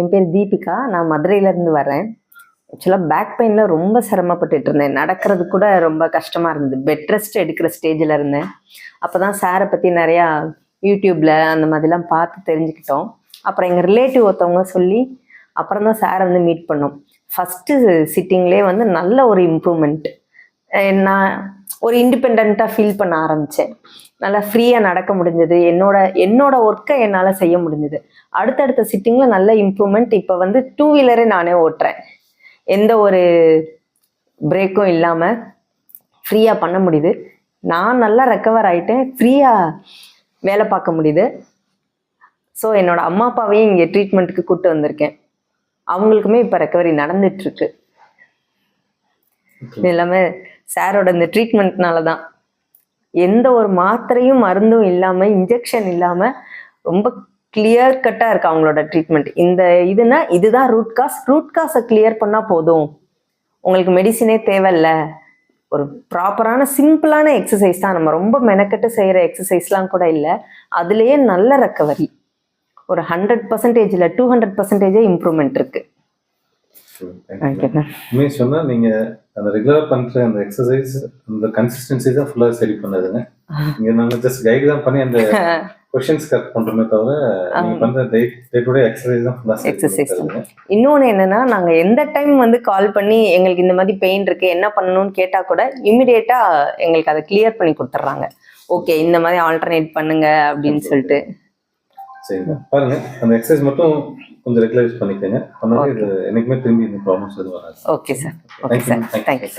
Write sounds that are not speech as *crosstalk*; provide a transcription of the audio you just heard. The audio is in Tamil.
என் பேர் தீபிகா. நான் மதுரையிலேருந்து வரேன். ஆக்சுவலாக பேக் பெயினில் ரொம்ப சிரமப்பட்டுட்டு இருந்தேன். நடக்கிறது கூட ரொம்ப கஷ்டமாக இருந்தது. பெட் ரெஸ்ட் எடுக்கிற ஸ்டேஜில் இருந்தேன். அப்போ தான் சாரை பற்றி நிறையா யூடியூப்பில் அந்த மாதிரிலாம் பார்த்து தெரிஞ்சுக்கிட்டோம். அப்புறம் எங்கள் ரிலேட்டிவ் ஒருத்தவங்க சொல்லி அப்புறம் தான் சாரை வந்து மீட் பண்ணோம். ஃபஸ்ட்டு சிட்டிங்லேயே வந்து நல்ல ஒரு இம்ப்ரூவ்மெண்ட் நான் ஒரு இண்டிபெண்ட்டாக ஃபீல் பண்ண ஆரம்பித்தேன் நல்லா ஃப்ரீயாக நடக்க முடிஞ்சது. என்னோட என்னோட ஒர்க்கை என்னால் செய்ய முடிஞ்சது. அடுத்தடுத்த சிட்டிங்கில் நல்ல இம்ப்ரூவ்மெண்ட் இப்போ வந்து டூ வீலரே நானே ஓட்டுறேன். எந்த ஒரு பிரேக்கும் இல்லாமல் ஃப்ரீயாக பண்ண முடியுது. நான் நல்லா ரெக்கவர் ஆகிட்டேன் ஃப்ரீயாக வேலை பார்க்க முடியுது. ஸோ என்னோட அம்மா அப்பாவையும் இங்கே ட்ரீட்மெண்ட்டுக்கு கூப்பிட்டு வந்திருக்கேன். அவங்களுக்குமே இப்போ ரெக்கவரி நடந்துட்டுருக்கு எல்லாமே சாரோட இந்த ட்ரீட்மெண்ட்னால தான். எந்த ஒரு மாத்திரையும் மருந்தும் இல்லாமல் இன்ஜெக்ஷன் இல்லாமல் ரொம்ப கிளியர் கட்டாக இருக்கு அவங்களோட ட்ரீட்மெண்ட் இந்த இதுனா இதுதான் ரூட் காஸ் ரூட் காஸை கிளியர் பண்ணால் போதும். உங்களுக்கு மெடிசினே தேவையில்ல. ஒரு ப்ராப்பரான சிம்பிளான எக்ஸசைஸ் தான். நம்ம ரொம்ப மெனக்கெட்டு செய்கிற எக்ஸசைஸ்லாம் கூட இல்லை. அதுலேயே நல்ல ரெக்கவரி ஒரு ஹண்ட்ரட் பர்சன்டேஜில் டூ ஹண்ட்ரட் பர்சன்டேஜே இம்ப்ரூவ்மெண்ட் இருக்குது உண்மையை சொன்னா நீங்க அந்த ரெகுலரா பண்ற அந்த எக்ஸசைஸ் அந்த கன்சிஸ்டன்சி தான் ஃபுல்லா சரி பண்ணதுங்க. *laughs* இங்க நாங்க ஜஸ்ட் கைடு தான் பண்ணி அந்த *laughs* கொஸ்டின்ஸ் கரெக்ட் பண்றோமே தவிர நீங்க பண்ற டே டே டு டே எக்ஸசைஸ் தான் ஃபுல்லா Exercise தான். இன்னொன்று என்னன்னா நாங்கள் எந்த டைம் வந்து கால் பண்ணி எங்களுக்கு இந்த மாதிரி பெயின் இருக்கு என்ன பண்ணணும்னு கேட்டால் கூட இமிடியேட்டாக எங்களுக்கு அதை கிளியர் பண்ணி கொடுத்துட்றாங்க. ஓகே இந்த மாதிரி ஆல்டர்னேட் பண்ணுங்க அப்படின்னு சொல்லிட்டு. சரிங்க. பாருங்க அந்த எக்ஸசைஸ் மட்டும் கொஞ்சம் ரெகுலரைஸ் பண்ணிக்கோங்க. பண்ணாலே இது என்னைக்குமே திரும்பி இந்த ப்ராப்ளம்ஸ் எதுவும் வராது. Okay sir okay sir thank you